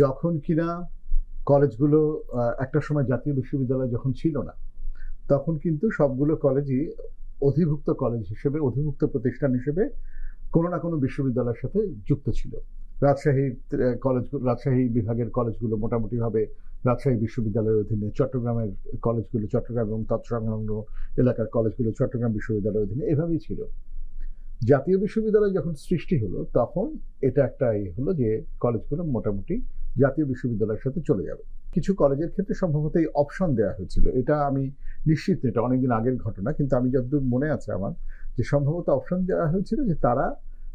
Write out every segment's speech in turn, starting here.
যখন কিনা কলেজগুলো একটা সময় জাতীয় বিশ্ববিদ্যালয় যখন ছিল না, তখন কিন্তু সবগুলো কলেজই অধিভুক্ত কলেজ হিসেবে, অধিভুক্ত প্রতিষ্ঠান হিসেবে কোনো না কোনো বিশ্ববিদ্যালয়ের সাথে যুক্ত ছিল। রাজশাহী কলেজ, রাজশাহী বিভাগের কলেজগুলো মোটামুটিভাবে রাজশাহী বিশ্ববিদ্যালয়ের অধীনে, চট্টগ্রামের কলেজগুলো, চট্টগ্রাম এবং তৎসংলগ্ন এলাকার কলেজগুলো চট্টগ্রাম বিশ্ববিদ্যালয়ের অধীনে এভাবেই ছিল। জাতীয় বিশ্ববিদ্যালয় যখন সৃষ্টি হলো, তখন এটা একটা এই হলো যে, কলেজগুলো মোটামুটি জাতীয় বিশ্ববিদ্যালয়ের সাথে চলে যাবে। কিছু কলেজের ক্ষেত্রে সম্ভবত এই অপশন দেওয়া হয়েছিল। এটা আমি নিশ্চিত এটা অনেকদিন আগের ঘটনা, কিন্তু আমি যতদূর মনে আছে আমার, যে সম্ভবত অপশন দেওয়া হয়েছিল যে তারা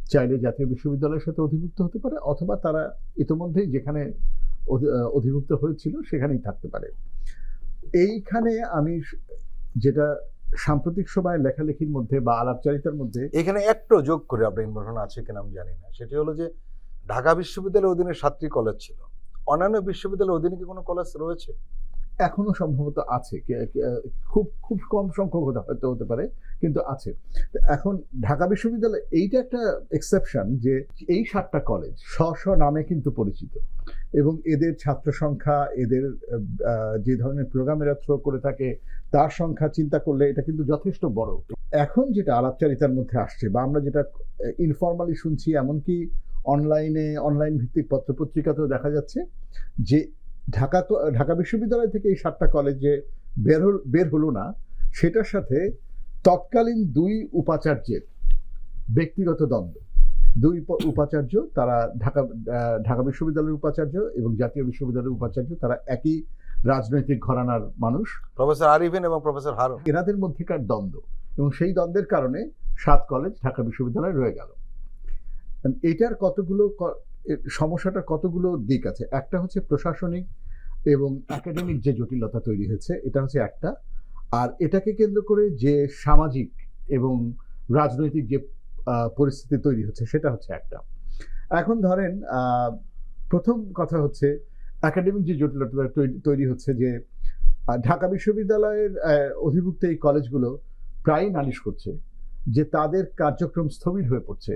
চাইলে জাতীয় বিশ্ববিদ্যালয়ের সাথে অধিভুক্ত হতে পারে, অথবা তারা ইতোমধ্যেই যেখানে অধি- অধিভুক্ত হয়েছিল সেখানেই থাকতে পারে। এইখানে আমি যেটা সাম্প্রতিক সময়ে লেখালেখির মধ্যে বা আলাপচারিতার মধ্যে এখানে একটু যোগ করে আপনার ইনফরমেশন আছে কিনা আমি জানি না। সেটি হলো যে ঢাকা বিশ্ববিদ্যালয়ের অধীনে সাতটি কলেজ ছিল। অন্যান্য বিশ্ববিদ্যালয়ের অধীনে কি কোনো কলেজ রয়েছে? এখনও সম্ভবত আছে। খুব খুব কম সংখ্যক হয়তো হতে পারে, কিন্তু আছে। এখন ঢাকা বিশ্ববিদ্যালয় এইটা একটা এক্সেপশন যে এই সাতটা কলেজ স্ব স্ব নামে কিন্তু পরিচিত। এবং এদের ছাত্র সংখ্যা, এদের যে ধরনের প্রোগ্রাম এরা থ্রো করে থাকে, তার সংখ্যা চিন্তা করলে এটা কিন্তু যথেষ্ট বড়। এখন যেটা আলাপচারিতার মধ্যে আসছে বা আমরা যেটা ইনফর্মালি শুনছি, এমনকি অনলাইনে অনলাইন ভিত্তিক পত্রপত্রিকাতেও দেখা যাচ্ছে যে ঢাকা ঢাকা বিশ্ববিদ্যালয় থেকে এই সাতটা কলেজে বের হল- বের হলো না। সেটার সাথে তৎকালীন দুই উপাচার্যের ব্যক্তিগত দ্বন্দ্ব। দুই উপাচার্য তারা ঢাকা ঢাকা বিশ্ববিদ্যালয়ের উপাচার্য এবং জাতীয় বিশ্ববিদ্যালয়ের উপাচার্য তারা একই রাজনৈতিক ঘরানার মানুষ। প্রফেসর আরিফিন এবং প্রফেসর হারুন। এনাদের মধ্যেকার দ্বন্দ্ব এবং সেই দ্বন্দ্বের কারণে সাত কলেজ ঢাকা বিশ্ববিদ্যালয়ে রয়ে গেল। এটার কতগুলো সমস্যাটার কতগুলো দিক আছে? একটা হচ্ছে প্রশাসনিক এবং একাডেমিক যে জটিলতা তৈরি হয়েছে, এটা হচ্ছে একটা। আর এটাকে কেন্দ্র করে যে সামাজিক এবং রাজনৈতিক যে পরিস্থিতি তৈরি হচ্ছে, সেটা হচ্ছে একটা। এখন ধরেন প্রথম কথা হচ্ছে একাডেমিক যে জটিলতা তৈরি হচ্ছে যে ঢাকা বিশ্ববিদ্যালয়ের অধিভুক্ত এই কলেজগুলো প্রায়ই নালিশ করছে যে তাদের কার্যক্রম স্থবির হয়ে পড়ছে।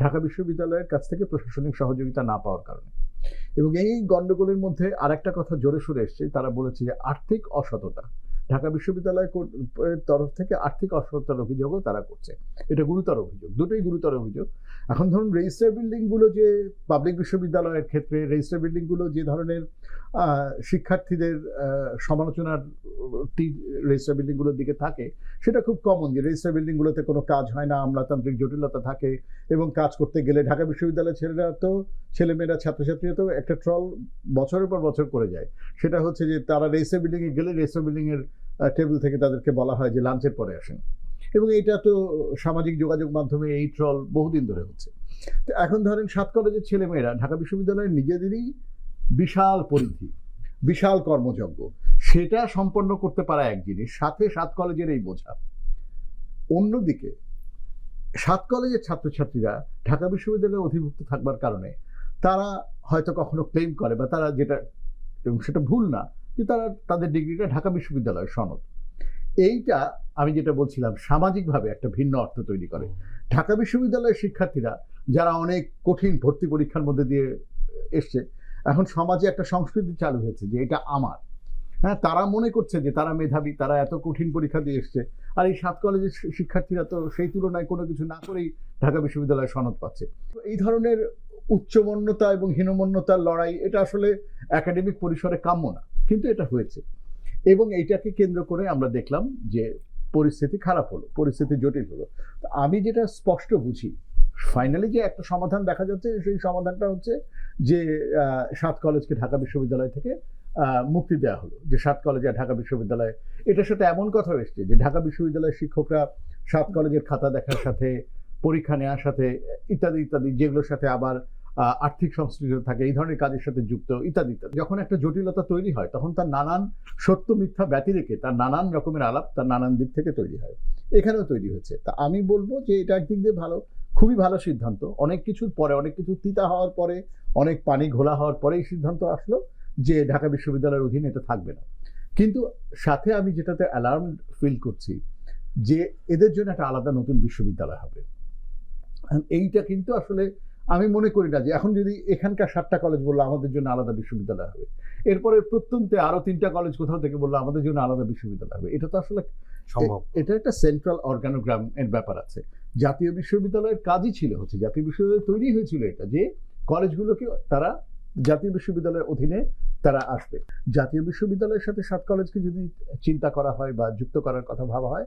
ঢাকা বিশ্ববিদ্যালয়ের কাছ থেকে প্রশাসনিক সহযোগিতা না পাওয়ার কারণে। এবং এই গণ্ডগোলের মধ্যে আরেকটা কথা জোরে সুরে এসছে, তারা বলেছে যে আর্থিক অসততা, ঢাকা বিশ্ববিদ্যালয় তরফ থেকে আর্থিক অসততার অভিযোগও তারা করছে। এটা গুরুতর অভিযোগ, দুটোই গুরুতর অভিযোগ। এখন ধরুন রেজিস্টার বিল্ডিংগুলো যে পাবলিক বিশ্ববিদ্যালয়ের ক্ষেত্রে রেজিস্টার বিল্ডিংগুলো যে ধরনের শিক্ষার্থীদের সমালোচনার রেজিস্টার বিল্ডিংগুলোর দিকে থাকে, সেটা খুব কমন যে রেজিস্টার বিল্ডিংগুলোতে কোনো কাজ হয় না, আমলাতান্ত্রিক জটিলতা থাকে এবং কাজ করতে গেলে ঢাকা বিশ্ববিদ্যালয়ের ছেলেরা তো, ছেলেমেয়েরা, ছাত্রছাত্রীরা তো একটা ট্রল বছরের পর বছর করে যায়। সেটা হচ্ছে যে তারা রেজিস্টার বিল্ডিংয়ে গেলে রেজিস্টার বিল্ডিংয়ের টেবিল থেকে তাদেরকে বলা হয় যে লাঞ্চের পরে আসেন। এবং এটা তো সামাজিক যোগাযোগ মাধ্যমে এই ট্রল বহুদিন ধরে হচ্ছে। তো এখন ধরেন সাত কলেজের ছেলেমেয়েরা ঢাকা বিশ্ববিদ্যালয়ের নিজেদেরই বিশাল পরিধি, বিশাল কর্মযজ্ঞ। সেটা সম্পন্ন করতে পারা এক জিনিস, সাথে সাত কলেজের এই বোঝা। অন্যদিকে, সাত কলেজের ছাত্রছাত্রীরা ঢাকা বিশ্ববিদ্যালয়ে অধিভুক্ত থাকবার কারণে তারা হয়তো কখনো ক্লেম করে বা তারা যেটা, এবং সেটা ভুল না, যে তারা তাদের ডিগ্রিটা ঢাকা বিশ্ববিদ্যালয়ের সনদ। এইটা আমি যেটা বলছিলাম, সামাজিকভাবে একটা ভিন্ন অর্থ তৈরি করে। ঢাকা বিশ্ববিদ্যালয়ের শিক্ষার্থীরা, যারা অনেক কঠিন ভর্তি পরীক্ষার মধ্যে দিয়ে এসছে এখন সমাজে একটা সংস্কৃতি চালু হয়েছে যে এটা আমার। হ্যাঁ তারা মনে করছে যে তারা মেধাবী, তারা এত কঠিন পরীক্ষা দিয়ে এসছে। আর এই সাত কলেজের শিক্ষার্থীরা তো সেই তুলনায় কোনো কিছু না করেই ঢাকা বিশ্ববিদ্যালয়ে সনদ পাচ্ছে। তো এই ধরনের উচ্চমন্যতা এবং হীনমন্যতার লড়াই, এটা আসলে একাডেমিক পরিসরে কাম্য না, কিন্তু এটা হয়েছে। এবং এইটাকে কেন্দ্র করে আমরা দেখলাম যে পরিস্থিতি খারাপ হলো, পরিস্থিতি জটিল হলো। আমি যেটা স্পষ্ট বুঝি ফাইনালি যে একটা সমাধান দেখা যাচ্ছে, সেই সমাধানটা হচ্ছে যে সাত কলেজকে ঢাকা বিশ্ববিদ্যালয় থেকে মুক্তি দেওয়া হলো। যে সাত কলেজে ঢাকা বিশ্ববিদ্যালয়, এটার সাথে এমন কথা এসছে যে, ঢাকা বিশ্ববিদ্যালয়ের শিক্ষকরা সাত কলেজের খাতা দেখার সাথে, পরীক্ষা নেওয়ার সাথে, ইত্যাদি ইত্যাদি, যেগুলোর সাথে আবার আর্থিক সংশ্লিষ্ট থাকে, এই ধরনের কাজের সাথে যুক্ত, ইত্যাদি ইত্যাদি। যখন একটা জটিলতা তৈরি হয়, তখন তার নানান সত্য মিথ্যা ব্যতি রেখে তার নানান রকমের আলাপ, তার নানান দিক থেকে তৈরি হয়। এখানেও তৈরি হচ্ছে। তা আমি বলব যে, এটা একদিক দিয়ে ভালো। খুবই ভালো সিদ্ধান্ত। অনেক কিছুর পরে অনেক কিছু তিতা হওয়ার পরে অনেক পানি ঘোলা হওয়ার পরে এই সিদ্ধান্ত আসলো যে ঢাকা বিশ্ববিদ্যালয়ের অধীনে এটা থাকবে না। কিন্তু সাথে আমি যেটাতে অ্যালার্ম ফিল করছি যে এদের জন্য একটা আলাদা নতুন বিশ্ববিদ্যালয় হবে। এইটা কিন্তু আসলে আমি মনে করি না যে এখন যদি এখানকার সাতটা কলেজ বলল আমাদের জন্য আলাদা বিশ্ববিদ্যালয় হবে। এরপরে প্রত্যন্তে আরও তিনটা কলেজ কোথাও থেকে বলল আমাদের জন্য আলাদা বিশ্ববিদ্যালয় হবে। এটা তো আসলে সম্ভব এটা একটা সেন্ট্রাল অর্গানোগ্রাম এর ব্যাপার আছে। জাতীয় বিশ্ববিদ্যালয়ের কাজই ছিল হচ্ছে, জাতীয় বিশ্ববিদ্যালয় তৈরি হয়েছিল এটা যে কলেজগুলোকে তারা জাতীয় বিশ্ববিদ্যালয়ের অধীনে তারা আসবে। জাতীয় বিশ্ববিদ্যালয়ের সাথে সাত কলেজকে যদি চিন্তা করা হয় বা যুক্ত করার কথা ভাবা হয়,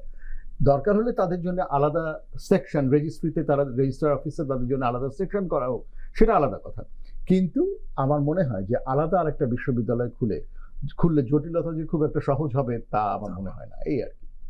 দরকার হলে তাদের জন্য আলাদা সেকশন রেজিস্ট্রিতে তারা রেজিস্ট্রার অফিসে তাদের জন্য আলাদা সেকশন করা হোক, সেটা আলাদা কথা। কিন্তু আমার মনে হয় যে আলাদা আরেকটা বিশ্ববিদ্যালয় খুলে, খুললে জটিলতা যে খুব একটা সহজ হবে তা আমার মনে হয় না, এই আর